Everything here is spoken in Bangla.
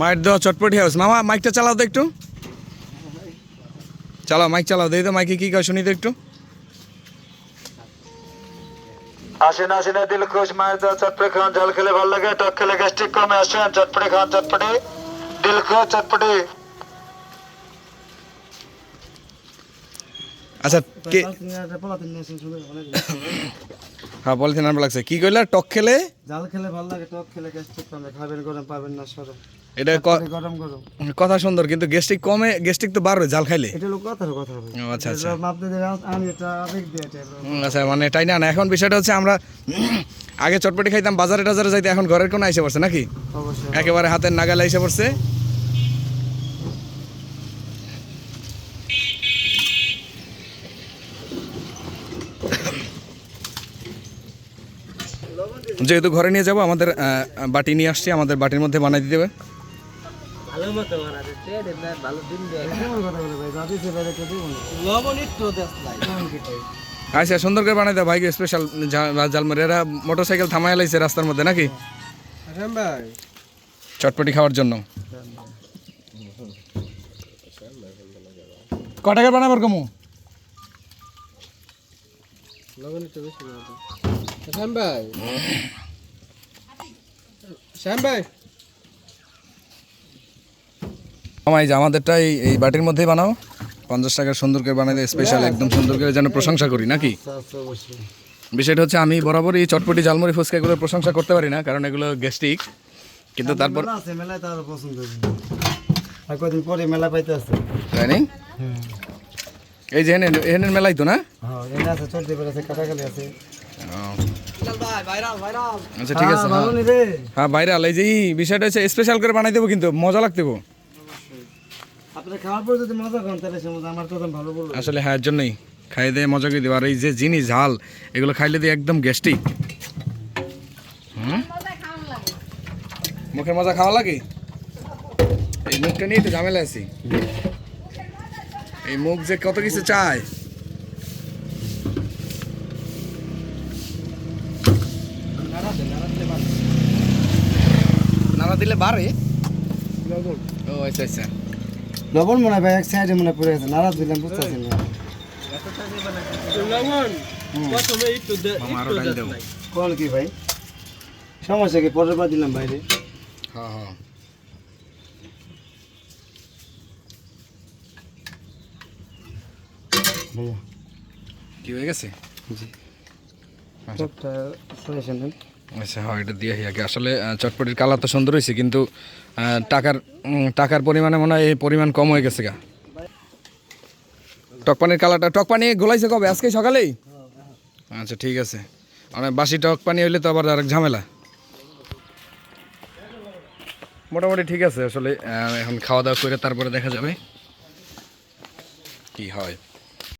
মায়ের দেওয়া চটপটি হাউস মামা মাইকটা চালাও তো একটু। চালাও মাইক চালাও। দেই তো মাইকে কি কয় শুনি তো একটু। আসেন আসেন দিল খুশ। মায়ের দেওয়া চটপটি খান ঝাল খেলে ভালো লাগে। টক খেলে গ্যাস্ট্রিক কমে। আসেন চটপটি খান চটপটি। দিল খুশ চটপটি। আচ্ছা কে হ্যাঁ পলিথিন আনবা লাগছে। কি কইলা? টক খেলে? জাল খেলে ভালো লাগে টক খেলে গ্যাস্ট্রিক কমে। খাবেন গরম পাবেন না সরম। এটা গরম গরম। কথা সুন্দর কিন্তু গ্যাস্ট্রিক কমে গ্যাস্ট্রিক তো বাড়বে জাল খাইলে। এটা হলো কথার কথা আচ্ছা আচ্ছা। আমি এটা আচ্ছা মানে তাই না? এখন বিষয়টা হচ্ছে আমরা আগে চটপটি খাইতাম বাজারে টাজারে যাইতে এখন ঘরের কোনো এসে পড়ছে নাকি? একেবারে হাতের নাগালে এসে পড়ছে। যেহেতু ঘরে নিয়ে যাব আমাদের বাটি নিয়ে আসছি আমাদের বাটির মধ্যে বানাই দিতে হবে। আচ্ছা সুন্দর করে বানাই দাও ভাই স্পেশাল জালমারি এরা মোটর সাইকেল থামাই লাইছে রাস্তার মধ্যে নাকি? ভাই। চটপটি খাওয়ার জন্য। ক টাকার বানাবার কমু? শ্যাম ভাই। শ্যাম ভাই। আমাই যে আমাদেরটাই এই এই বাটির মধ্যেই বানাও। পঞ্চাশ টাকার সুন্দর করে বানাই স্পেশাল একদম সুন্দর করে যেন প্রশংসা করি নাকি? বিষয়টা হচ্ছে আমি বরাবর এই চটপটি জালমুড়ি ফুচকা এগুলোর প্রশংসা করতে পারি না কারণ এগুলো গ্যাস্ট্রিক কিন্তু তারপর মেলা আছে মেলায় তার পছন্দ হবে। আর কদিন পরে মেলা পাইতে আছে। তাই নেই? এই যে এহেনের এহেনের মেলাই তো না? হ্যাঁ। আচ্ছা ঠিক আছে হ্যাঁ। হ্যাঁ। বাইরে আলাই যে এই বিষয়টা হচ্ছে স্পেশাল করে বানাই দেবো কিন্তু মজা লাগতে দেবো আপনারা খাওয়ার পর যদি মজা করেন তাহলে সে মজা আমার কথা ভালো বলব আসলে হ্যাঁ জন্যই খাইয়ে দিয়ে মজা করে দেবো আর এই যে জিনিস ঝাল এগুলো খাইলে দিয়ে একদম গ্যাস্ট্রিক। হুম? মুখের মজা খাওয়া লাগে? এই মুখটা নিয়ে একটু ঝামেলা আছি। এই মুখ যে কত কিছু চায়। নাড়া দিলে বাড়ে। ও আচ্ছা আচ্ছা। লবণ মনে হয় এক সাইডে মনে পড়ে গেছে নারাজ দিলাম বুঝতেছি না। কোন কি ভাই? সমস্যা কি? পরের বার দিলাম বাইরে। হ্যাঁ হ্যাঁ কি হয়ে গেছে? জি। আচ্ছা হ্যাঁ এটা দিয়ে আগে। আসলে চটপটির কালার তো সুন্দর হয়েছে, কিন্তু টাকার টাকার পরিমাণে মনে হয় এই পরিমাণ কম হয়ে গেছে গা। টকপানির কালারটা টক পানি গোলাইছে কবে? আজকে সকালেই? আচ্ছা ঠিক আছে। মানে বাসি টক পানি হইলে তো আবার আরেক ঝামেলা। মোটামুটি ঠিক আছে, আসলে এখন খাওয়া দাওয়া করে তারপরে দেখা যাবে। কি হয়?